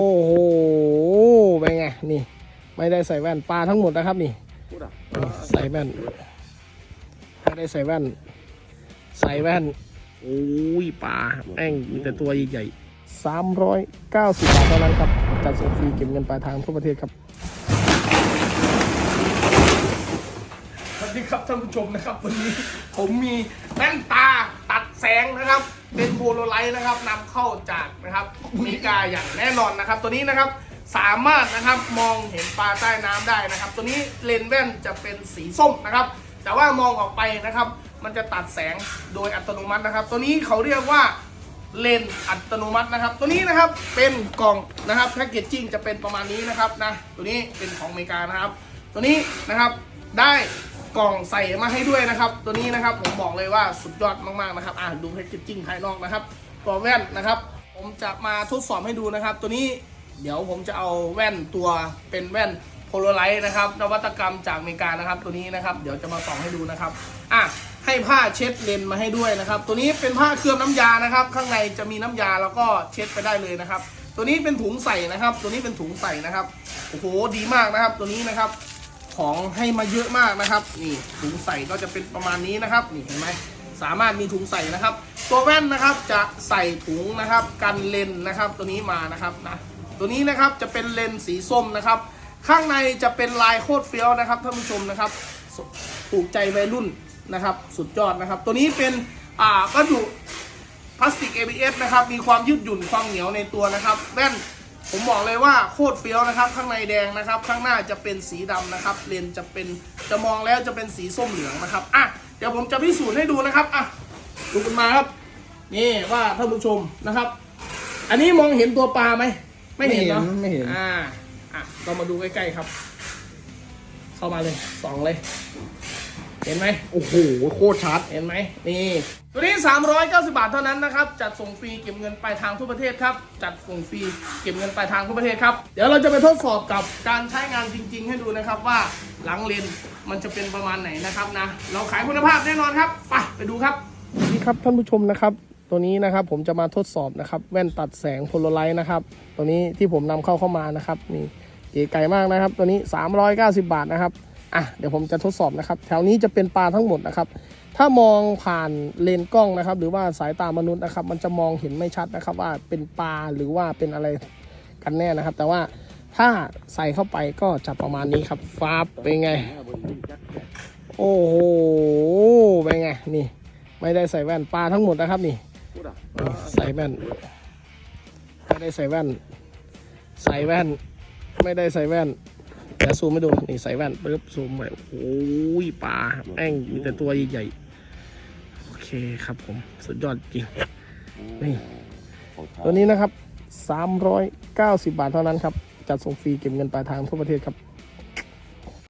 โอ้โหเป็นไงนี่ ไม่ได้ใส่แว่นปลาทั้งหมดนะครับนี่ใส่แว่นไม่ได้ใส่แว่น ใส่แว่นโอ้ยปลาแม่งมีแต่ตัวใหญ่ๆสามร้อยเก้าสิบบาทเท่านั้นครับจัดส่งฟรีเก็บเงินปลายทางทั่วประเทศครับสวัสดีครับท่านผู้ชมนะครับ วันนี้ผมมีแว่นตาตัดแสงนะครับ เป็นโพลาไรต์นะครับนำเข้าจากนะครับอเมริกาอย่างแน่นอนนะครับ ตัวนี้นะครับสามารถนะครับมองเห็นปลาใต้น้ำได้นะครับ ตัวนี้เลนส์แว่นจะเป็นสีส้มนะครับ แต่ว่ามองออกไปนะครับ มันจะตัดแสงโดยอัตโนมัตินะครับ ตัวนี้เขาเรียกว่าเลนส์อัตโนมัตินะครับ ตัวนี้นะครับเป็นกล่องนะครับแพคเกจจิ้งจะเป็นประมาณนี้นะครับนะตัวนี้เป็นของอเมริกานะครับ ตัวนี้นะครับได้ กล่องใส่มาให้ด้วยนะครับ ตัวนี้นะครับผมบอกเลยว่าสุดยอดมากๆนะครับอ่าดูแพคเกจจิ้งภายนอกนะครับตัวแว่นนะครับ ผมจะมาทดสอบให้ดูนะครับ ตัวนี้เดี๋ยวผมจะเอาแว่นตัวเป็นแว่นโพลาไรต์นะครับนวัตกรรมจากอเมริกานะครับ ตัวนี้นะครับ เดี๋ยวจะมาส่องให้ดูนะครับอะให้ผ้าเช็ดเลนมาให้ด้วยนะครับ ตัวนี้เป็นผ้าเคลือบน้ำยานะครับ ข้างในจะมีน้ำยาแล้วก็เช็ดไปได้เลยนะครับ ตัวนี้เป็นถุงใส่นะครับ ตัวนี้เป็นถุงใส่นะครับโอ้โหดีมากนะครับ ตัวนี้นะครับ ของให้มาเยอะมากนะครับ นี่ถุงใส่ก็จะเป็นประมาณนี้นะครับ นี่เห็นไหมสามารถมีถุงใส่นะครับ ตัวแว่นนะครับจะใส่ถุงนะครับ กันเลนนะครับ ตัวนี้มานะครับนะตัวนี้นะครับจะเป็นเลนสีส้มนะครับ ข้างในจะเป็นลายโคตรเฟี้ยวนะครับท่านผู้ชมนะครับถูกใจวัยรุ่นนะครับ สุดยอดนะครับ ตัวนี้เป็นอ่าวัสดุพลาสติก ABS นะครับ มีความยืดหยุ่นความเหนียวในตัวนะครับ แว่น ผมบอกเลยว่าโคตรเฟี้ยวนะครับ ข้างในแดงนะครับ ข้างหน้าจะเป็นสีดำนะครับ เลนส์จะเป็นจะมองแล้วจะเป็นสีส้มเหลืองนะครับอะเดี๋ยวผมจะพิสูจน์ให้ดูนะครับอะดูกันมาครับ นี่ว่าท่านผู้ชมนะครับ อันนี้มองเห็นตัวปลาไหมไม่เห็นเนาะไม่เห็นอ่าอะเรามาดูใกล้ๆครับ เข้ามาเลยสองเลย เห็นไหมโอ้โหโคตรชัดเห็นไหมนี่ตัวนี้ 390 บาทเท่านั้นนะครับ จัดส่งฟรีเก็บเงินปลายทางทั่วประเทศครับ จัดส่งฟรีเก็บเงินปลายทางทั่วประเทศครับ เดี๋ยวเราจะไปทดสอบกับการใช้งานจริง ๆ ให้ดูนะครับว่าหลังเลนมันจะเป็นประมาณไหนนะครับนะ เราขายคุณภาพแน่นอนครับไปไปดูครับนี่ครับท่านผู้ชมนะครับ ตัวนี้นะครับผมจะมาทดสอบนะครับแว่นตัดแสงโพลาไรต์นะครับ ตัวนี้ที่ผมนำเข้าเข้ามานะครับนี่เก๋ไก่มากนะครับ ตัวนี้ 390 บาทนะครับ อะเดี๋ยวผมจะทดสอบนะครับ แถวนี้จะเป็นปลาทั้งหมดนะครับ ถ้ามองผ่านเลนส์กล้องนะครับ หรือว่าสายตามนุษย์นะครับ มันจะมองเห็นไม่ชัดนะครับ ว่าเป็นปลาหรือว่าเป็นอะไรกันแน่นะครับ แต่ว่าถ้าใส่เข้าไปก็จะประมาณนี้ครับฟ้าบเป็นไง โอ้โหเป็นไงนี่ ไม่ได้ใส่แว่นปลาทั้งหมดนะครับนี่นี่ใส่แว่นไม่ได้ใส่แว่น ใส่แว่น ไม่ได้ใส่แว่น เดี๋ยวซูมให้ดูนี่ใส่แว่นปึ๊บซูมไปโอ้ยปลาแม่งมีแต่ตัวใหญ่ๆโอเคครับผมสุดยอดจริงนี่ตัวนี้นะครับ 390 บาทเท่านั้นครับ จัดส่งฟรีเก็บเงินปลายทางทั่วประเทศครับ